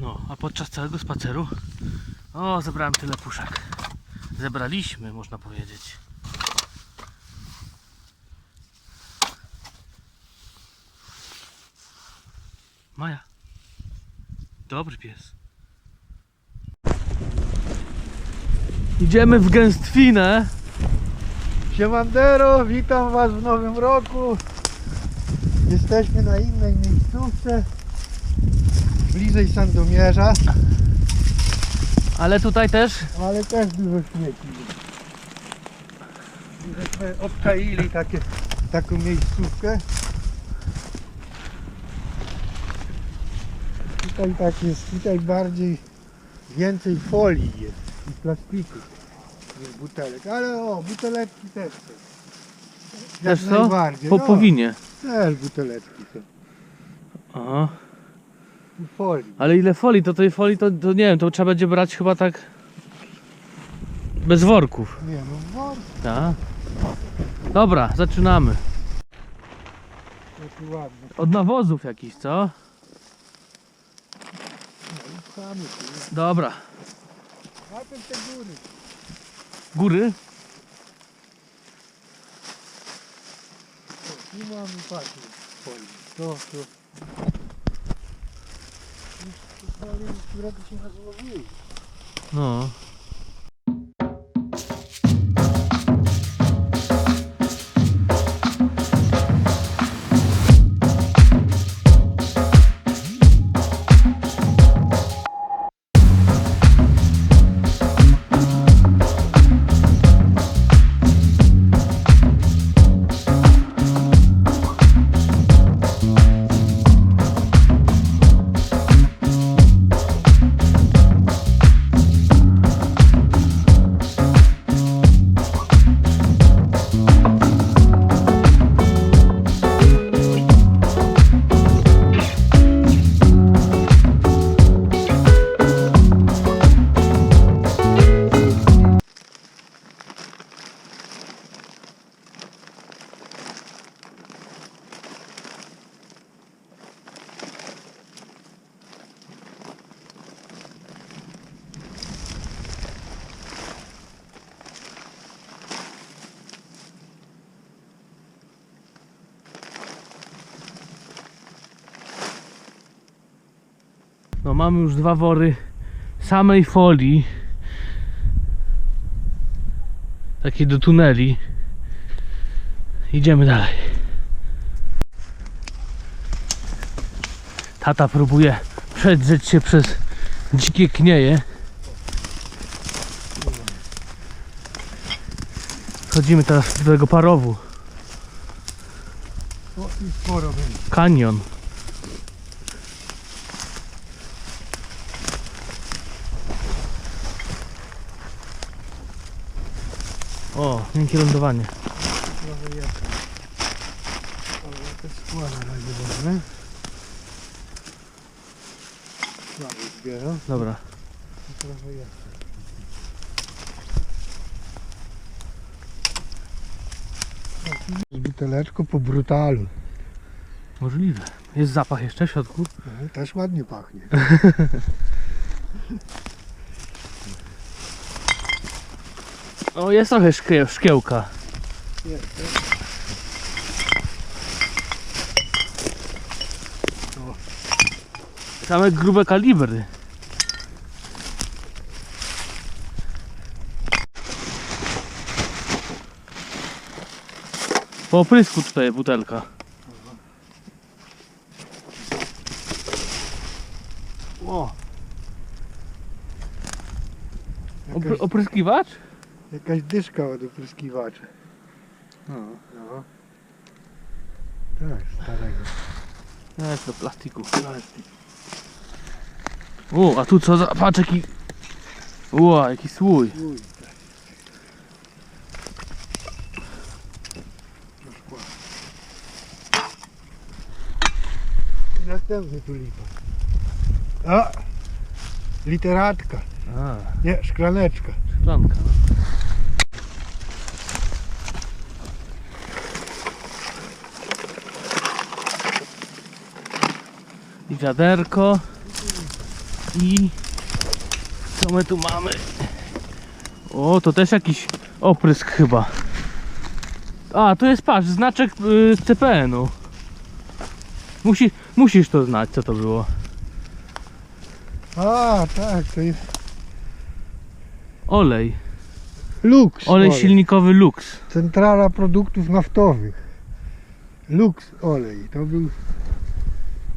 No, a podczas całego spaceru o, zebrałem tyle puszek. Zebraliśmy, można powiedzieć. Maja. Dobry pies. Idziemy w gęstwinę. Siemandero, witam Was w nowym roku. Jesteśmy na innej miejscówce, bliżej Sandomierza, Ale tutaj też ale też dużo śmieci. I Żeśmy obczaili takie, taką miejscówkę. Tutaj tak jest, tutaj bardziej więcej folii jest i plastiku niż butelek, ale o, buteleczki też są. Jak też co? najbardziej, Po no. powinie. Też buteleczki są. Aha. Folii. Ale ile folii? To tej folii to, to nie wiem, to trzeba będzie brać chyba tak bez worków. Nie no, wor, Tak. Dobra, zaczynamy. Od nawozów jakiś, co? No i pchamy tu. Dobra. Te góry. Góry? O, Tu mamy patrz, folii. To, to. Już te folie, które tu się rozłożyły. No. Mamy już dwa wory samej folii. Takiej do tuneli. Idziemy dalej. Tata próbuje przedrzeć się przez dzikie knieje. Chodzimy teraz do tego parowu. Kanion. O, miękkie lądowanie. Trochę jest. Ale ja te skła na razie wezmę. Słabo zbieram. Dobra. Trochę jest. Z buteleczką po brutalu. Możliwe. Jest zapach jeszcze w środku? No, też ładnie pachnie. O, jest trochę szkie, szkiełka. Jest, jest. Same grube kalibry. Po oprysku tutaj butelka. O! Opry, opryskiwacz? Jakaś dyszka od opryskiwacza. No. No. Tak, starego. Jest do plastiku. Plastik. O, a tu co za... Patrz jaki... Ła, jaki słój. Uj, tak. Do szkła. I Następny tulipan. A! Literatka. A, Nie, szklaneczka. szklanka. No. I wiaderko. I co my tu mamy? O, to też jakiś oprysk chyba. A, tu jest patrz, znaczek y, CPN-u. Musi, musisz to znać, co to było. A, tak, to jest Olej. Lux. Olej silnikowy Lux. Centrala produktów naftowych. Lux olej. To był.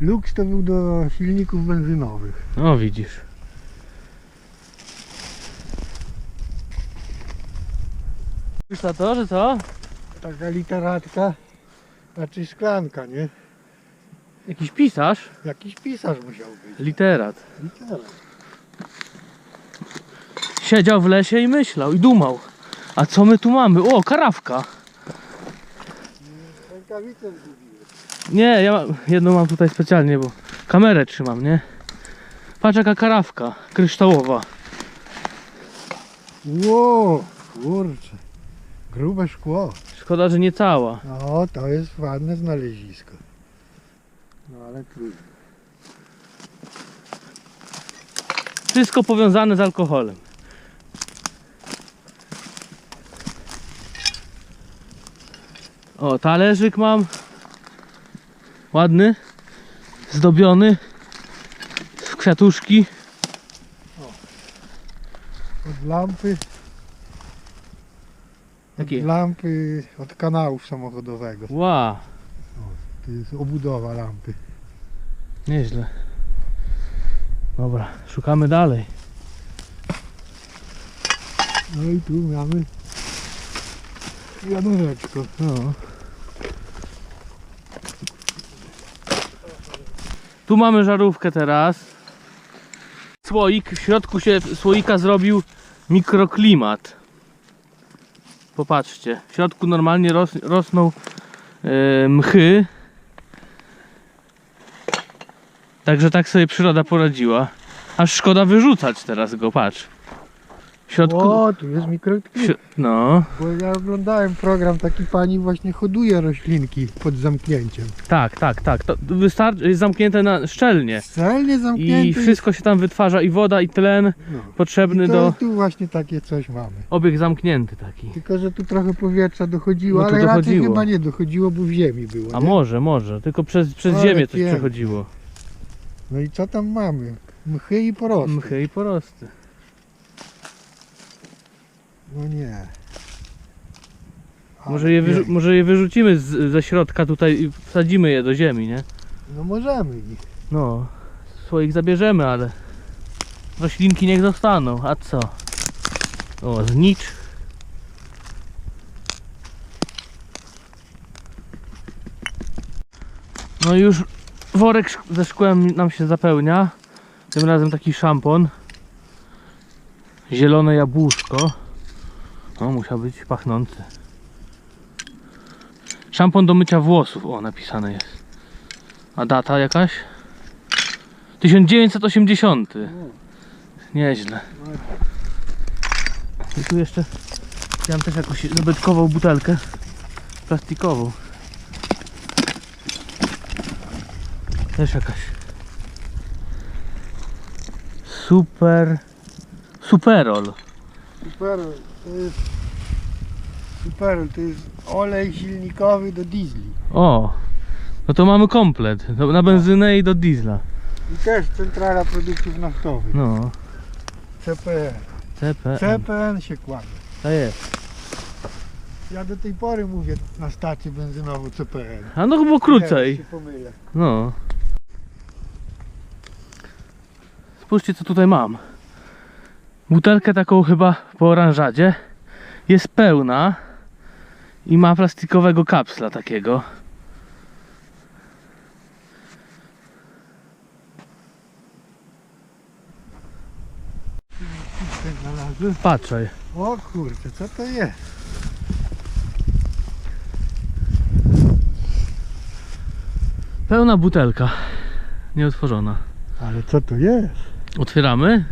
Lux to był do silników benzynowych. O, widzisz. Już na to, że co? Taka literatka, znaczy szklanka, nie? Jakiś pisarz? Jakiś pisarz musiał być. Literat. Literat. Siedział w lesie i myślał, i dumał. A co my tu mamy? O, karawka. Rękawice zgubiłem. Nie, ja mam, jedną mam tutaj specjalnie, bo kamerę trzymam, nie? Patrz jaka karawka kryształowa. Ło, kurczę. Grube szkło. Szkoda, że nie cała. No, to jest ładne znalezisko. No ale trudno. Wszystko powiązane z alkoholem. O, talerzyk mam. Ładny. Zdobiony. W kwiatuszki. Od lampy, Jakie? od lampy, od kanałów samochodowego. Ła, To jest obudowa lampy. nieźle. Dobra, szukamy dalej. No i tu mamy wiadereczko. No. Tu mamy żarówkę teraz. Słoik, w środku się słoika zrobił mikroklimat. Popatrzcie, w środku normalnie ros, rosną e, mchy. Także tak sobie przyroda poradziła. Aż szkoda wyrzucać teraz go, patrz. W środku... O, tu jest śro- no, Bo ja oglądałem program, taki pani właśnie hoduje roślinki pod zamknięciem. tak, tak, tak. To wystarczy, jest zamknięte na szczelnie. Celnie zamknięte. I wszystko się tam wytwarza, i woda, i tlen No. potrzebny I to, do. tu właśnie takie coś mamy. Obieg zamknięty taki. Tylko, że tu trochę powietrza dochodziło, No ale raczej dochodziło. chyba nie dochodziło, bo w ziemi było. A nie? może, może, tylko przez, przez Ale ziemię coś pięknie. przechodziło. No i co tam mamy? Mchy i porosty. Mchy i porosty. No nie. Ale Może je, wyrzu- może je wyrzucimy z, ze środka tutaj i wsadzimy je do ziemi, nie? No możemy. i- No, słoik zabierzemy, ale roślinki niech zostaną. A co? O, znicz. No i już worek szk- ze szkłem nam się zapełnia. Tym razem taki szampon. Zielone jabłuszko. O, musiał być pachnący. Szampon do mycia włosów. O, napisane jest. A data jakaś? 1980. Nieźle. I tu jeszcze chciałem też jakąś zabytkową butelkę plastikową. Też jakaś super superol. Super, to jest super, to jest olej silnikowy do diesli. O, no to mamy komplet. Do- Na benzynę i do diesla. I też centrala produktów naftowych. No, CPN. CPN. CPN się kłamie. To jest. Ja do tej pory mówię na stację benzynową CPN. A no chyba Nie, krócej. się pomylę. No. Spójrzcie co tutaj mam. Butelkę taką chyba po oranżadzie. Jest pełna i ma plastikowego kapsla takiego. Patrzaj. O kurczę, co to jest? Pełna butelka. Nieotworzona. Ale co to jest? Otwieramy.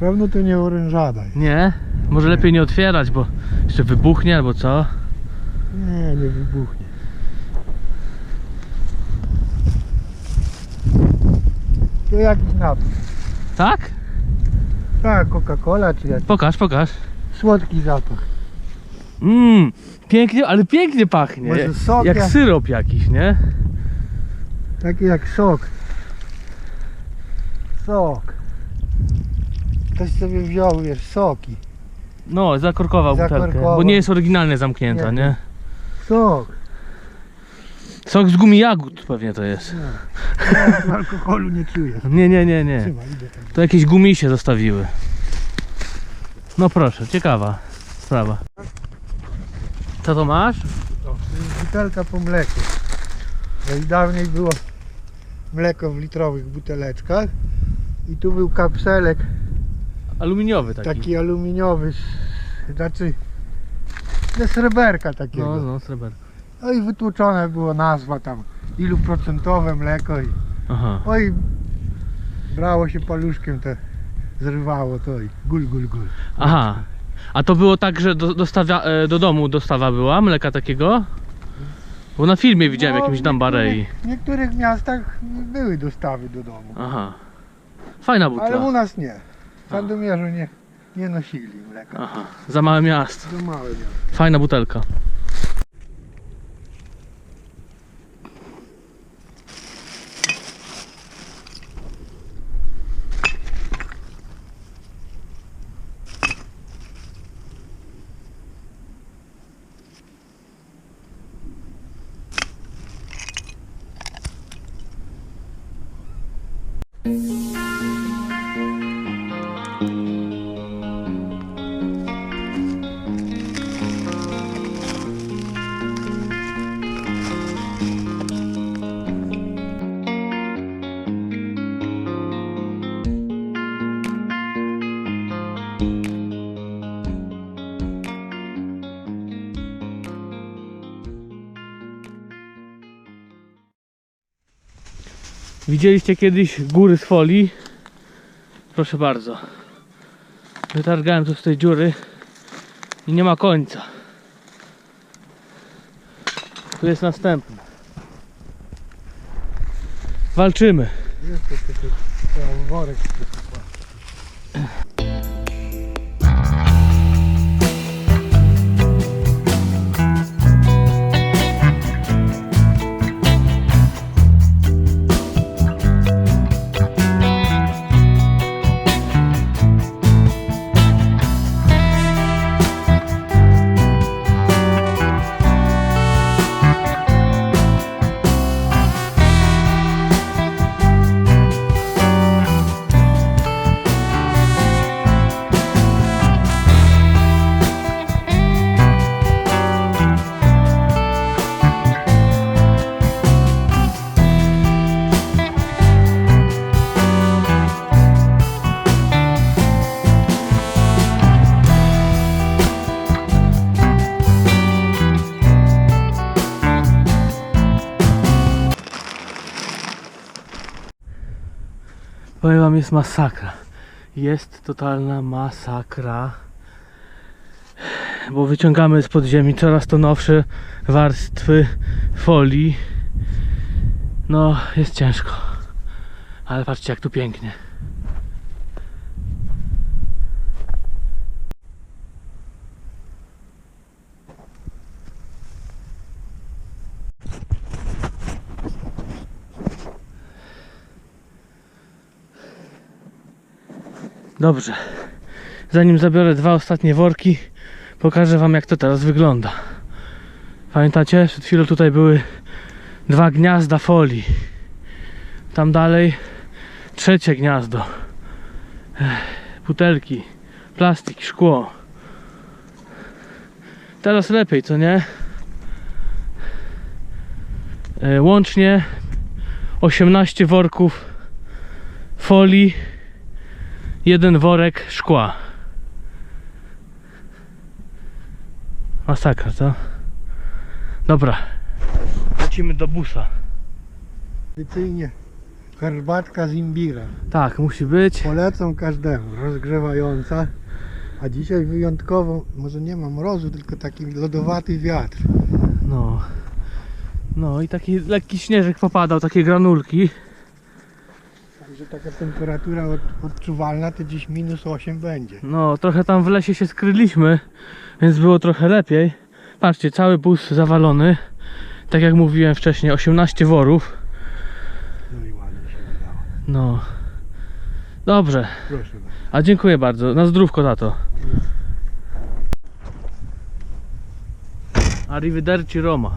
Pewno to nie orężada. jest. Nie. Może lepiej nie otwierać, bo jeszcze wybuchnie albo co. Nie, nie wybuchnie. To jakiś napój. Tak? Tak, Coca-Cola czy jakiś Pokaż, pokaż. słodki zapach. Mmm, pięknie, ale pięknie pachnie. Może sok jak jak- syrop jakiś, nie? Taki jak sok. Sok. Ktoś sobie wziął, wiesz, soki. No, zakorkował butelkę, Zakorkował. bo nie jest oryginalnie zamknięta, Nie. nie? Sok. Sok z gumi jagód pewnie to jest. Alkoholu nie czujesz. Nie, nie, nie, nie. Trzymaj, idę tam. To jakieś gumisie zostawiły. No proszę, ciekawa sprawa. Co to masz? To jest butelka po mleku. No i dawniej było mleko w litrowych buteleczkach. I tu był kapselek Aluminiowy taki. taki aluminiowy, znaczy ze sreberka takiego. No, no, sreberko. No i wytłuczone było nazwa tam, ilu procentowe mleko i Aha. oj, brało się paluszkiem te, zrywało to i gul, gul, gul. Aha. A to było tak, że do, dostawia, e, do domu dostawa była mleka takiego? Bo na filmie widziałem No, jakimś w Dambarei. niektórych- W niektórych miastach były dostawy do domu, Aha. Fajna ale u butla. nas nie. W Sandomierzu nie, nie nosili mleka. Aha. Za małe miasto. To małe miasto. Fajna butelka. Widzieliście kiedyś góry z folii? Proszę bardzo. Wytargałem tu z tej dziury i nie ma końca. Tu jest następny. Walczymy. Jest to trzeba worek jest masakra. Jest totalna masakra. Bo wyciągamy z podziemi coraz to nowsze warstwy folii. No, jest ciężko. Ale patrzcie, jak tu pięknie. Dobrze. Zanim zabiorę dwa ostatnie worki, pokażę Wam jak to teraz wygląda. Pamiętacie? Przed chwilą tutaj były dwa gniazda folii. Tam dalej trzecie gniazdo. Butelki, plastik, szkło. Teraz lepiej, co nie? E, Łącznie 18 worków folii jeden worek szkła. Masakra, co? Dobra. Lecimy do busa. Tradycyjnie herbatka z imbira. Tak, musi być. Polecam każdemu, rozgrzewająca. A dzisiaj wyjątkowo, może nie ma mrozu, tylko taki lodowaty wiatr. No. No i taki lekki śnieżek popadał, takie granulki. Że taka temperatura od, odczuwalna to gdzieś minus 8 będzie. No, trochę tam w lesie się skryliśmy, więc było trochę lepiej. Patrzcie, cały bus zawalony. Tak jak mówiłem wcześniej, 18 worów. No i ładnie się wydało. No. Dobrze, Proszę bardzo. a dziękuję bardzo. Na zdrówko, tato. Arrivederci Roma.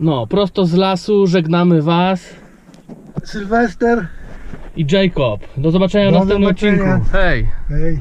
No, prosto z lasu żegnamy Was Sylwester, i Jacob. Do zobaczenia w Do następnym zobaczenia. odcinku. Hej! hej.